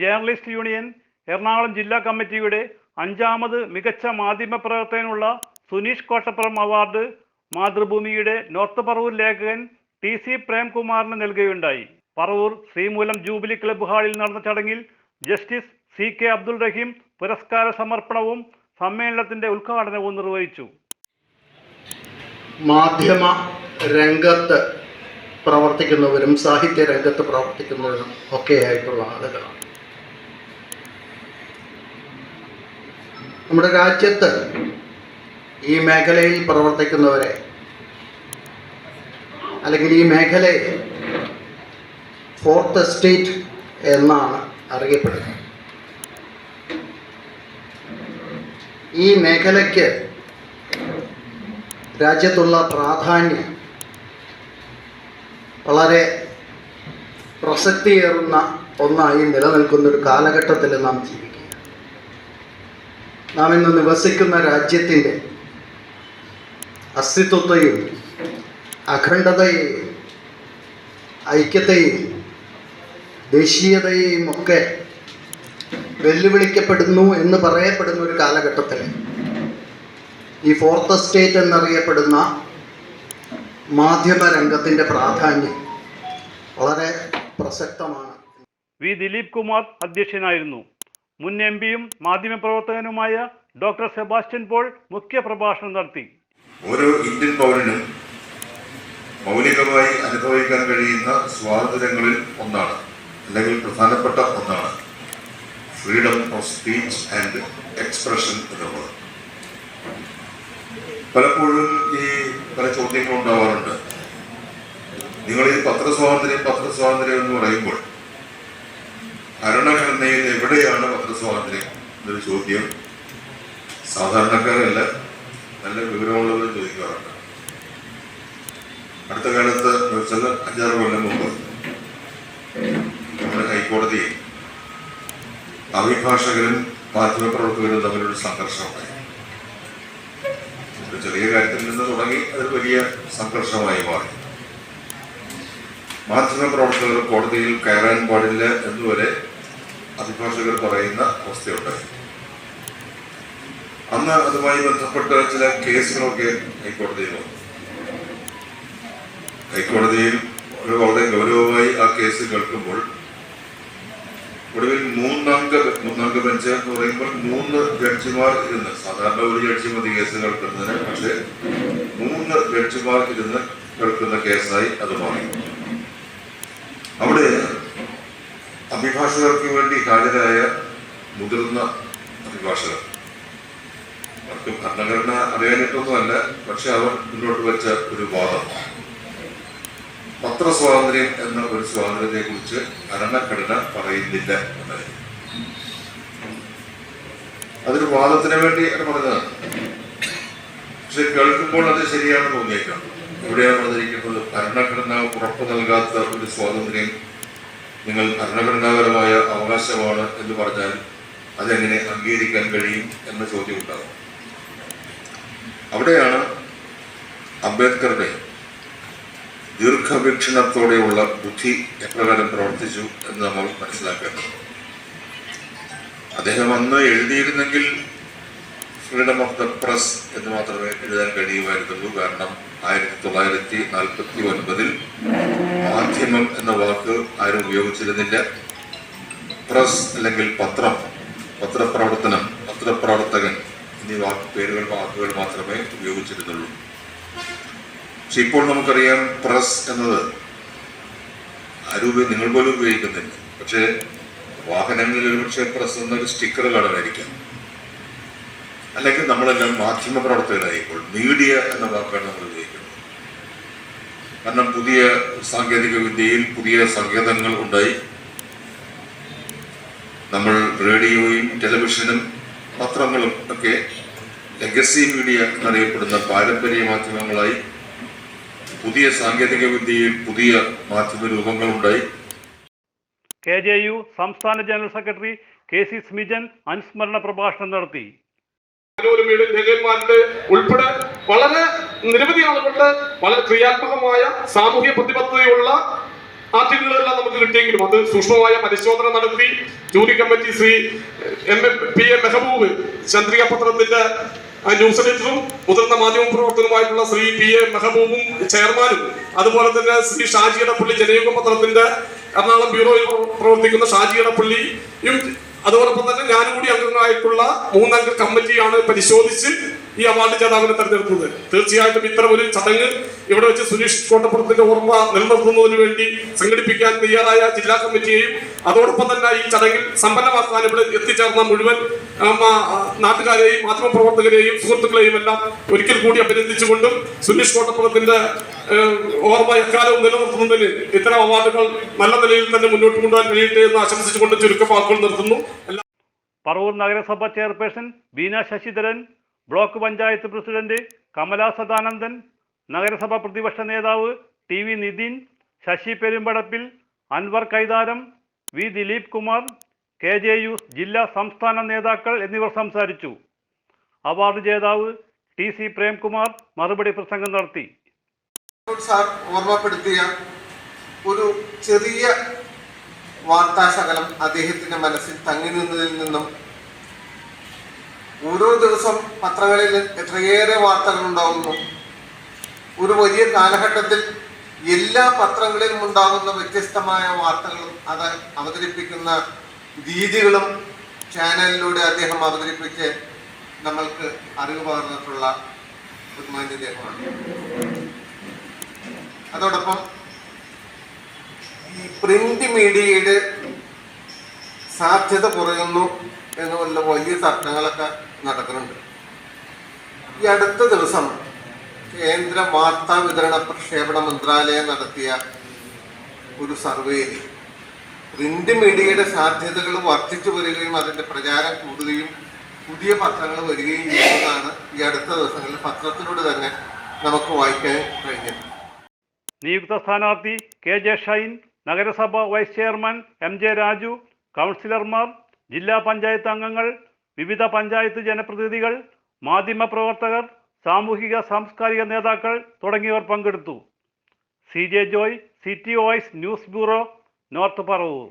Journalist union Ernakulam ജില്ലാ കമ്മിറ്റിയുടെ അഞ്ചാമത് മികച്ച മാധ്യമ പ്രവർത്തകനുള്ള സുനീഷ് കോട്ടപ്പുറം അവാർഡ് മാതൃഭൂമിയുടെ നോർത്ത് പറവൂർ ലേഖകൻ ടി സി പ്രേംകുമാറിന് നൽകുകയുണ്ടായി. പറവൂർ ശ്രീമൂലം ജൂബിലി ക്ലബ്ബ് ഹാളിൽ നടന്ന ചടങ്ങിൽ justice C K Abdul Raheem പുരസ്കാര സമർപ്പണവും സമ്മേളനത്തിന്റെ ഉദ്ഘാടനവും നിർവഹിച്ചു. മാധ്യമ രംഗത്ത് പ്രവർത്തിക്കുന്നവരും സാഹിത്യ രംഗത്ത് പ്രവർത്തിക്കുന്നവരും ഒക്കെ ആയിട്ടുള്ള ആളുകളാണ്. നമ്മുടെ രാജ്യത്ത് ഈ മേഖലയിൽ പ്രവർത്തിക്കുന്നവരെ അല്ലെങ്കിൽ ഈ മേഖലയെ ഫോർത്ത് എസ്റ്റേറ്റ് എന്നാണ് അറിയപ്പെടുന്നത്. ഈ മേഖലയ്ക്ക് രാജ്യത്തുള്ള പ്രാധാന്യം വളരെ പ്രസക്തിയേറുന്ന ഒന്നായി നിലനിൽക്കുന്ന ഒരു കാലഘട്ടത്തിൽ നാം ജീവിക്കുക നാം ഇന്ന് നിവസിക്കുന്ന രാജ്യത്തിന്റെ അസ്തിത്വത്തെയും അഖണ്ഡതയെയും ഐക്യത്തെയും ദേശീയതയെയും ഒക്കെ വെല്ലുവിളിക്കപ്പെടുന്നു എന്ന് പറയപ്പെടുന്ന ഒരു കാലഘട്ടത്തിൽ ഈ ഫോർത്ത് എസ്റ്റേറ്റ് എന്നറിയപ്പെടുന്ന മാധ്യമ രംഗത്തിന്റെ പ്രാധാന്യം വളരെ പ്രസക്തമാണ്. വി ദിലീപ് കുമാർ അധ്യക്ഷനായിരുന്നു. മുൻ എം പിയും മാധ്യമപ്രവർത്തകനുമായ ഡോക്ടർ സെബാസ്റ്റ്യൻ പോൾ മുഖ്യ പ്രഭാഷണം നടത്തി. ഓരോ ഇന്ത്യൻ പൗരനും മൗലികമായി അനുഭവിക്കാൻ കഴിയുന്ന സ്വാതന്ത്ര്യങ്ങളിൽ ഒന്നാണ് അല്ലെങ്കിൽ പ്രധാനപ്പെട്ട ഒന്നാണ് freedom of speech and expression എന്നുള്ളത് പലപ്പോഴും ഈ പല ചോദ്യങ്ങൾ ഉണ്ടാവാറുണ്ട്. നിങ്ങൾ ഈ പത്രസ്വാതന്ത്ര്യം പത്രസ്വാതന്ത്ര്യം എന്ന് പറയുമ്പോൾ ഭരണഘടനയിൽ എവിടെയാണ് പത്രസ്വാതന്ത്ര്യം എന്നൊരു ചോദ്യം. സാധാരണക്കാരല്ല നല്ല വിവരമുള്ളവർ ചോദിക്കാറുണ്ട്. അടുത്ത കാലത്ത് ചെന്ന് അഞ്ചാറ് കൊല്ലം മുമ്പ് നമ്മുടെ ഹൈക്കോടതി അഭിഭാഷകരും മാധ്യമപ്രവർത്തകരും തമ്മിലൊരു സംഘർഷമുണ്ടായി. ഒരു ചെറിയ കാര്യത്തിൽ നിന്ന് തുടങ്ങി അത് വലിയ സംഘർഷമായി മാറി. മാധ്യമപ്രവർത്തകർ കോടതിയിൽ കയറാൻ പാടില്ല എന്നുവരെ അഭിഭാഷകർ പറയുന്ന അവസ്ഥയുണ്ടായി അന്ന് അതുമായി ബന്ധപ്പെട്ട ചില കേസുകളൊക്കെ ഹൈക്കോടതിയിൽ വന്നു. ഹൈക്കോടതിയിൽ വളരെ ഗൗരവമായി ആ കേസ് കേൾക്കുമ്പോൾ ഒടുവിൽ മൂന്നംഗ മൂന്നംഗ ബെഞ്ച് എന്ന് പറയുമ്പോൾ മൂന്ന് ജഡ്ജിമാർ ഇരുന്ന് സാധാരണ ഒരു ജഡ്ജി മതി കേസ് കേൾക്കുന്നതിന് പക്ഷേ മൂന്ന് ജഡ്ജിമാർ ഇരുന്ന് കേൾക്കുന്ന കേസായി അത് മാറി. അവിടെ അഭിഭാഷകർക്ക് വേണ്ടി ഹാജരായ മുതിർന്ന അഭിഭാഷകർ. അവർക്ക് ഭരണഘടന അറിയാനിട്ടൊന്നുമല്ല പക്ഷെ അവർ മുന്നോട്ട് വെച്ച ഒരു വാദം. പത്രസ്വാതന്ത്ര്യം എന്ന ഒരു സ്വാതന്ത്ര്യത്തെ കുറിച്ച് ഭരണഘടന പറയുന്നില്ല എന്നായിരുന്നു അതൊരു വാദത്തിന് വേണ്ടി അത് പറഞ്ഞതാണ്. പക്ഷെ കേൾക്കുമ്പോൾ അത് ശരിയാണെന്ന് തോന്നിയേക്കാം. ഇവിടെയാണ് പറഞ്ഞിരിക്കുന്നത്? ഭരണഘടന ഉറപ്പ് നൽകാത്ത ഒരു സ്വാതന്ത്ര്യം നിങ്ങൾ ഭരണഘടനാപരമായ അവകാശമാണ് എന്ന് പറഞ്ഞാൽ അതെങ്ങനെ അംഗീകരിക്കാൻ കഴിയും എന്ന ചോദ്യം ഉണ്ടാകും. അവിടെയാണ് അംബേദ്കറുടെ ദീർഘവീക്ഷണത്തോടെയുള്ള ബുദ്ധി എപ്രകാരം പ്രവർത്തിച്ചു എന്ന് നമ്മൾ മനസ്സിലാക്കേണ്ടത് അദ്ദേഹം അന്ന് എഴുതിയിരുന്നെങ്കിൽ ഫ്രീഡം ഓഫ് ദ പ്രസ് എന്ന് മാത്രമേ എഴുതാൻ കഴിയുമായിരുന്നുള്ളൂ. കാരണം ആയിരത്തി തൊള്ളായിരത്തി നാൽപ്പത്തി ഒൻപതിൽ മാധ്യമം എന്ന വാക്ക് ആരും ഉപയോഗിച്ചിരുന്നില്ല. പ്രസ് അല്ലെങ്കിൽ പത്രം പത്രപ്രവർത്തനം പത്രപ്രവർത്തകൻ എന്നീ വാക്ക് പേരുകൾ വാക്കുകൾ മാത്രമേ ഉപയോഗിച്ചിരുന്നുള്ളൂ. പക്ഷെ ഇപ്പോൾ നമുക്കറിയാം പ്രസ് എന്നത് ആരും നിങ്ങൾ പോലും ഉപയോഗിക്കുന്നില്ല. പക്ഷേ വാഹനങ്ങളിൽ ഒരുപക്ഷെ പ്രസ് എന്നൊരു സ്റ്റിക്കർ കാണുമായിരിക്കാം. അല്ലെങ്കിൽ നമ്മളെല്ലാം മാധ്യമ പ്രവർത്തകരായിപ്പോൾ മീഡിയ എന്ന വാക്കാണ് നമ്മൾ ഉപയോഗിക്കുന്നത്. കാരണം പുതിയ സാങ്കേതിക വിദ്യയിൽ പുതിയ സങ്കേതങ്ങൾ ഉണ്ടായി. നമ്മൾ റേഡിയോയും ടെലിവിഷനും പത്രങ്ങളും ഒക്കെ ലെഗസി മീഡിയ എന്നറിയപ്പെടുന്ന പാരമ്പര്യ മാധ്യമങ്ങളായി പുതിയ സാങ്കേതിക വിദ്യയിൽ പുതിയ മാധ്യമ രൂപങ്ങൾ രൂപങ്ങളുണ്ടായി കെ ജെ യു സംസ്ഥാന general secretary K C Smijan അനുസ്മരണ പ്രഭാഷണം നടത്തി. മനോരമയുടെ ഉൾപ്പെടെ വളരെ നിരവധി ആളുകളുടെ വളരെ ക്രിയാത്മകമായ സാമൂഹ്യ പ്രതിബദ്ധതയുള്ള ആർട്ടിക്കിളുകളെല്ലാം നമുക്ക് കിട്ടിയെങ്കിലും അത് സൂക്ഷ്മമായ പരിശോധന നടത്തി jury committee Shri M A P A Mehboob Chandrika പത്രത്തിന്റെ ന്യൂസ് എഡിറ്ററും മുതിർന്ന മാധ്യമ പ്രവർത്തകരുമായിട്ടുള്ള ശ്രീ പി എ മെഹബൂബും ചെയർമാനും അതുപോലെ തന്നെ ശ്രീ ഷാജി ഇടപ്പള്ളി ജനയുഗ പത്രത്തിന്റെ എറണാകുളം ബ്യൂറോയിൽ പ്രവർത്തിക്കുന്ന ഷാജി ഇടപ്പള്ളിയും അതോടൊപ്പം തന്നെ ഞാനും കൂടി അംഗങ്ങളായിട്ടുള്ള മൂന്നംഗ കമ്മിറ്റിയാണ് പരിശോധിച്ച് ഈ അവാർഡ് ജേതാവിനെ തെരഞ്ഞെടുത്തത്. തീർച്ചയായിട്ടും ഇത്തരം ഒരു ചടങ്ങ് ഇവിടെ വെച്ച് സുരേഷ് കോട്ടപ്പുറത്തിന്റെ ഓർമ്മ നിലനിർത്തുന്നതിന് വേണ്ടി സംഘടിപ്പിക്കാൻ തയ്യാറായ ജില്ലാ കമ്മിറ്റിയെയും അതോടൊപ്പം തന്നെ ഈ ചടങ്ങിൽ സമ്പന്നമാക്കാൻ ഇവിടെ എത്തിച്ചേർന്ന മുഴുവൻ നാട്ടുകാരെയും മാധ്യമപ്രവർത്തകരെയും സുഹൃത്തുക്കളെയും എല്ലാം ഒരിക്കൽ കൂടി അഭിനന്ദിച്ചുകൊണ്ടും സുരേഷ് കോട്ടപ്പുറത്തിന്റെ ഓർമ്മ എക്കാലവും നിലനിർത്തുന്നതിന് ഇത്തരം അവാർഡുകൾ നല്ല നിലയിൽ തന്നെ മുന്നോട്ട് കൊണ്ടുപോകാൻ കഴിയട്ടെ എന്ന് ആശംസിച്ചുകൊണ്ട് ചുരുക്കം വാക്കുകൾ നിർത്തുന്നു. പറവൂർ നഗരസഭ chairperson Beena Sasidharan block panchayat president Kamala Sadanandan നഗരസഭാ പ്രതിപക്ഷ നേതാവ് T V Nithin Sasi പെരുമ്പടപ്പിൽ Anwar Kaitharam V Dileep Kumar K J U ജില്ലാ സംസ്ഥാന നേതാക്കൾ എന്നിവർ സംസാരിച്ചു. അവാർഡ് ജേതാവ് ടി സി പ്രേംകുമാർ മറുപടി പ്രസംഗം നടത്തി. സാർ ഓർമ്മപ്പെടുത്തിയ ഒരു ചെറിയ വാർത്താശകലം അദ്ദേഹത്തിന്റെ മനസ്സിൽ തങ്ങി നിന്നതിൽ നിന്നും ഓരോ ദിവസം പത്രങ്ങളിൽ എത്രയേറെ വാർത്തകൾ ഉണ്ടാകുന്നു ഒരു വലിയ കാലഘട്ടത്തിൽ എല്ലാ പത്രങ്ങളിലും ഉണ്ടാകുന്ന വ്യത്യസ്തമായ വാർത്തകളും അത് അവതരിപ്പിക്കുന്ന രീതികളും ചാനലിലൂടെ അദ്ദേഹം അവതരിപ്പിച്ച് നമ്മൾക്ക് അറിവ് പകർന്നിട്ടുള്ള ബഹുമാന്യ അദ്ദേഹമാണ് അതോടൊപ്പം ഈ പ്രിന്റ് മീഡിയയുടെ സാധ്യത കുറയുന്നു. എന്നുള്ള വലിയ തർക്കങ്ങളൊക്കെ നടക്കുന്നുണ്ട്. ഈ അടുത്ത ദിവസം കേന്ദ്ര വാർത്താ വിതരണ പ്രക്ഷേപണ മന്ത്രാലയം നടത്തിയ ഒരു സർവേയിൽ പ്രിന്റ് മീഡിയയുടെ സാധ്യതകൾ വർദ്ധിച്ചു വരികയും അതിന്റെ പ്രചാരം കൂടുകയും പുതിയ പത്രങ്ങൾ വരികയും ചെയ്യുന്നതാണ് ഈ അടുത്ത ദിവസങ്ങളിൽ പത്രത്തിലൂടെ തന്നെ നമുക്ക് വായിക്കാൻ കഴിഞ്ഞത്. നിയുക്ത സ്ഥാനാർത്ഥി കെ ജെ ഷൈൻ നഗരസഭ vice chairman M J Raju കൗൺസിലർമാർ ജില്ലാ പഞ്ചായത്ത് അംഗങ്ങൾ വിവിധ പഞ്ചായത്ത് ജനപ്രതിനിധികൾ മാധ്യമപ്രവർത്തകർ സാമൂഹിക സാംസ്കാരിക നേതാക്കൾ തുടങ്ങിയവർ പങ്കെടുത്തു. C J Joy city voice news bureau north Paravur.